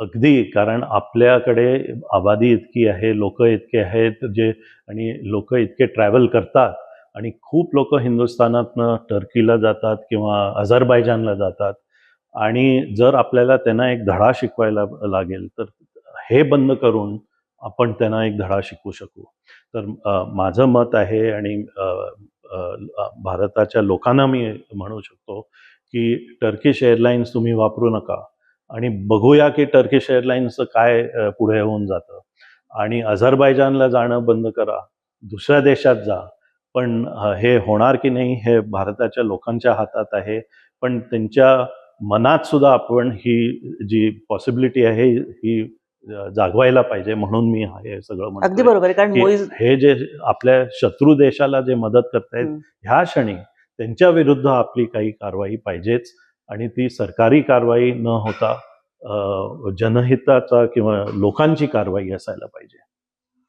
अगदी कारण आपल्याकडे आबादी इतकी आहे लोक इतके आहेत जे आणि लोक इतके ट्रॅव्हल करतात आणि खूप लोक हिंदुस्थानातनं टर्कीला जातात किंवा अझरबायजानला जातात आणि जर आपल्याला त्यांना एक धडा शिकवायला लागेल तर हे बंद करून आपण त्यांना एक धडा शिकवू शकू. तर माझं मत आहे आणि भारताच्या लोकांना मी म्हणू शकतो की टर्किश एअरलाईन्स तुम्ही वापरू नका. आणि बघूया की टर्किश एअरलाईन्सचं काय पुढे होऊन जातं. आणि अझरबायजानला जाणं बंद करा. दुसऱ्या देशात जा. पण हे होणार की नाही हे भारताच्या लोकांच्या हातात आहे. पण त्यांच्या मनात सुद्धा आपण ही जी पॉसिबिलिटी आहे ही जागवायला पाहिजे. म्हणून मी हे सगळं अगदी बरोबर आहे. कारण हे जे आपल्या शत्रू देशाला जे मदत करतायत. ह्या क्षणी त्यांच्या विरुद्ध आपली काही कारवाई पाहिजेच. आणि ती सरकारी कारवाई न होता जनहिताचा किंवा लोकांची कारवाई असायला पाहिजे.